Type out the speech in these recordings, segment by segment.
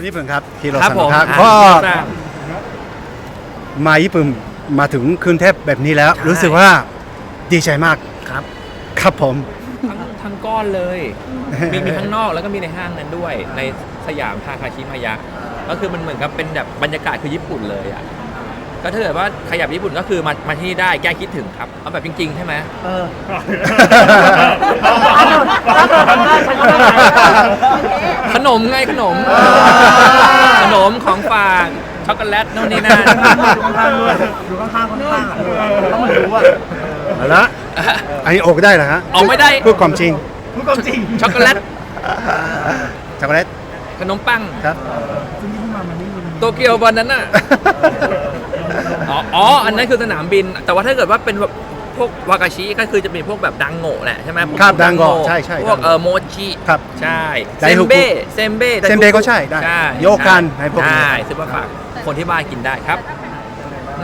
คนญี่ปุ่นครับฮิโรครับซังผมครับอะก็ฮิโรซังมาญี่ปุ่นมาถึงกรุงเทพแบบนี้แล้วใช่รู้สึกว่าดีใจมากครับ ครับผมทั้งทั้งก้อนเลย มีมีข้างนอกแล้วก็มีในห้างนั้นด้วย ในสยามทาคาชิมายะ ก็คือมันเหมือนกับเป็นแบบบรรยากาศคือญี่ปุ่นเลยอะก็ถ้าเกิดว่าใครอยากไปญี่ปุ่นก็คือมามาที่นี่ได้แก้คิดถึงครับ เอาแบบจริง ๆ ใช่ไหม ขนมไงขนมขนมของฝากช็อกโกแลตโน่นนี่นั่นดูข้างๆข้างๆอะต้องมาดูว่าเอาละอันนี้ออกได้เหรอฮะออกไม่ได้ พูดความจริงพูดความจริงช็อกโกแลตช็อกโกแลตขนมปังครับซึ่งที่มามันนี่มันโตเกียววันนั้นน่ะ อ๋ออ๋อ อันนั้นคือสนามบิน แต่ว่าถ้าเกิดว่าเป็นแบบ พวกวากาชิก็คือจะเป็นพวกแบบดังโง่แหละใช่ไหมพวกครับดังโง่ใช่ใช่พวกดังโง่เออโมจิครับใช่ไดเซมฮุกุเบ้เซมเบ้เซมเบ้ก็ใช่ได้ใช่โยกันให้พวกนี้ ใช่ซื้อมาฝากคนที่บ้านกินได้ครับ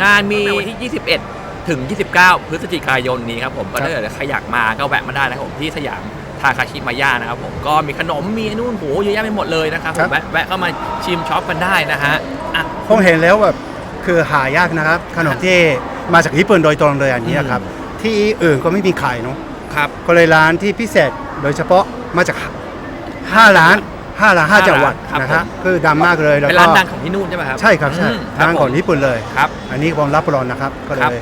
งานมีวันที่ 21 ถึง 29 พฤศจิกายนนี้ครับผมก็ถ้าเกิดใครอยากมาก็แวะมาได้นะครับผมที่สยามทาคาชิมายะนะครับผมก็มีขนมมีนู่นโหเยอะแยะไปหมดเลยนะครับผมแวะแวะเข้ามาชิมช็อปกันได้นะฮะอะ ผมเห็นแล้วแบบคือหายากนะครับ ขนมที่มาจากญี่ปุ่นโดยตรงเลยอันนี้ครับ ที่อื่นก็ไม่มีขายเนาะ ครับ ก็เลยร้านที่พิเศษโดยเฉพาะมาจากห้าร้านห้าร้านห้าจังหวัด ครับ นะ ผ ฮะ ม คือดังมากเลยแล้ว เป็น ก็ ร้านดังของที่นู่นใช่ไหมครับ ใช่ครับใช่ อืม ร้านของ ผม ญี่ปุ่นเลย ครับ อันนี้ผมรับรองนะครับ ก็ ค เล รับ ย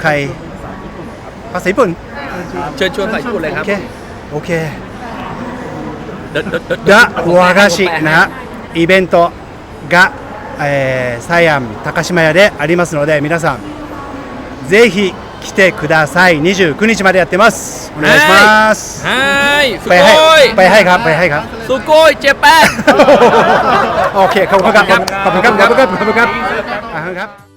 ใครภาษาญี่ปุ่น เชิญชวนใส่ญี่ปุ่นเลยค โอ รับ เคโอเค เดี๋ยวเดี๋ยวเดี๋ยว が和菓子นะฮะイベントが、えー、サイアム高島屋でありますので皆さんぜひ 来てください。二十九日までやってます。お願いします。はい、すごい。はい、はい、はい、はい、はい、は、すごい、ジャパン。オッケー、カブカブ、カブカブ、カブ、